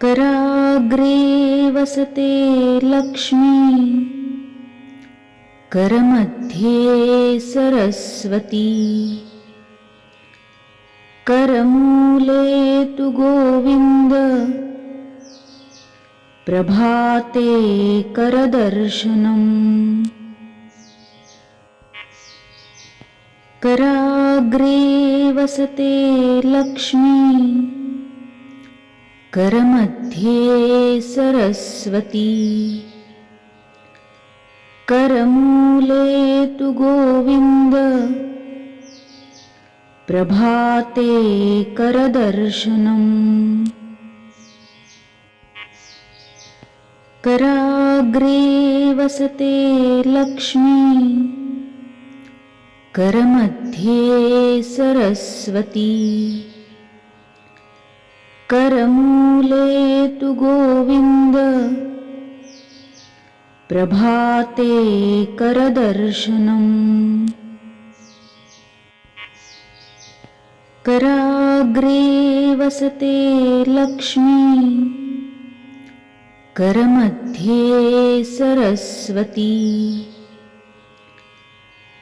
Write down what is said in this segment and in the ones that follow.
कराग्रे वसते लक्ष्मी। करमध्ये सरस्वती। करमूले तु गोविन्द। प्रभाते करदर्शनम् कराग्रे वसते लक्ष्मी करमध्ये सरस्वती। करमूले तु गोविन्द। प्रभाते करदर्शनम्। कराग्रे वसते लक्ष्मी। करमध्ये सरस्वती करमूले तु गोविन्द। प्रभाते करदर्शनम्। कराग्रे वसते लक्ष्मी। करमध्ये सरस्वती।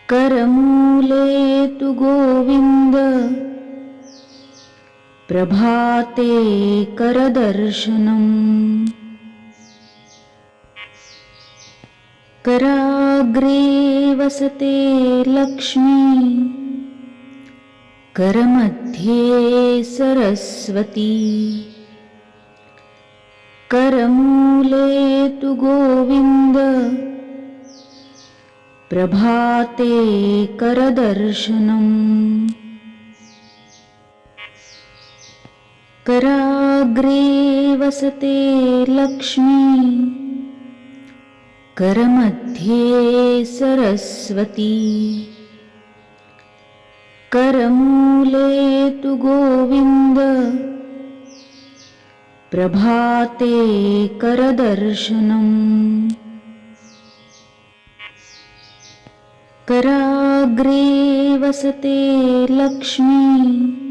करमूले तु गोविन्द प्रभाते करदर्शनम्। कराग्रे वसते लक्ष्मी। करमध्ये सरस्वती। करमूले तु गोविन्द। प्रभाते करदर्शनम् कराग्रे वसते लक्ष्मी। करमध्ये सरस्वती। करमूले तु गोविन्द। प्रभाते करदर्शनम् कराग्रे वसते लक्ष्मी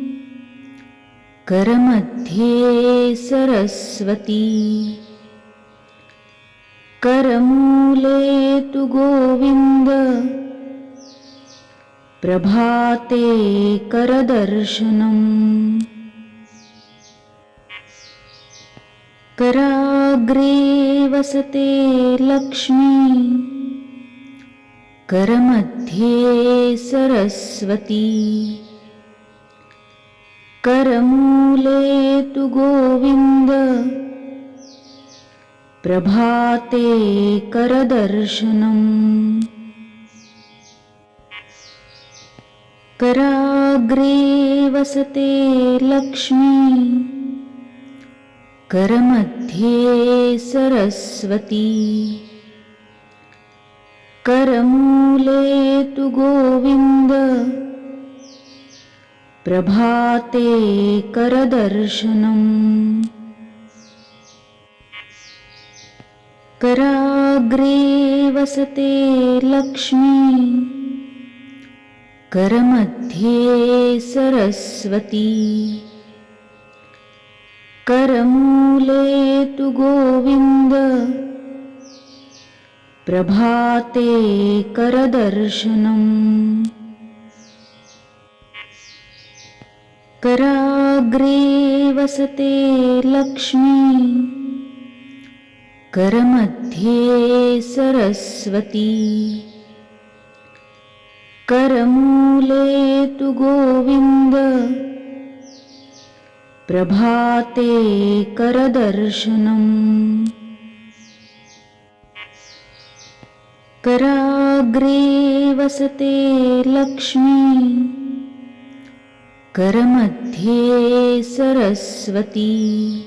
करमध्ये सरस्वती। करमूले तु गोविन्द। प्रभाते करदर्शनम् कराग्रे वसते लक्ष्मी। करमध्ये सरस्वती करमूले तु गोविन्द। प्रभाते करदर्शनम् कराग्रे वसते लक्ष्मी। करमध्ये सरस्वती। करमूले तु गोविन्द प्रभाते करदर्शनम्। कराग्रे वसते लक्ष्मी। करमध्ये सरस्वती। करमूले तु गोविन्द। प्रभाते करदर्शनम् कराग्रे वसते लक्ष्मी। करमध्ये सरस्वती। करमूले तु गोविन्द। प्रभाते करदर्शनम्। कराग्रे वसते लक्ष्मी करमध्ये सरस्वती।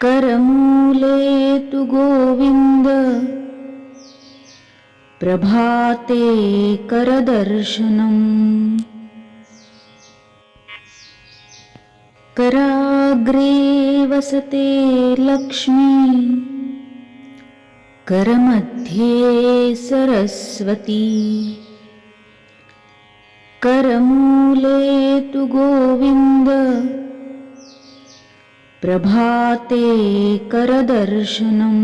करमूले तु गोविन्द। प्रभाते करदर्शनम्। कराग्रे वसते लक्ष्मी। करमध्ये सरस्वती करमूले तु गोविन्द प्रभाते करदर्शनम्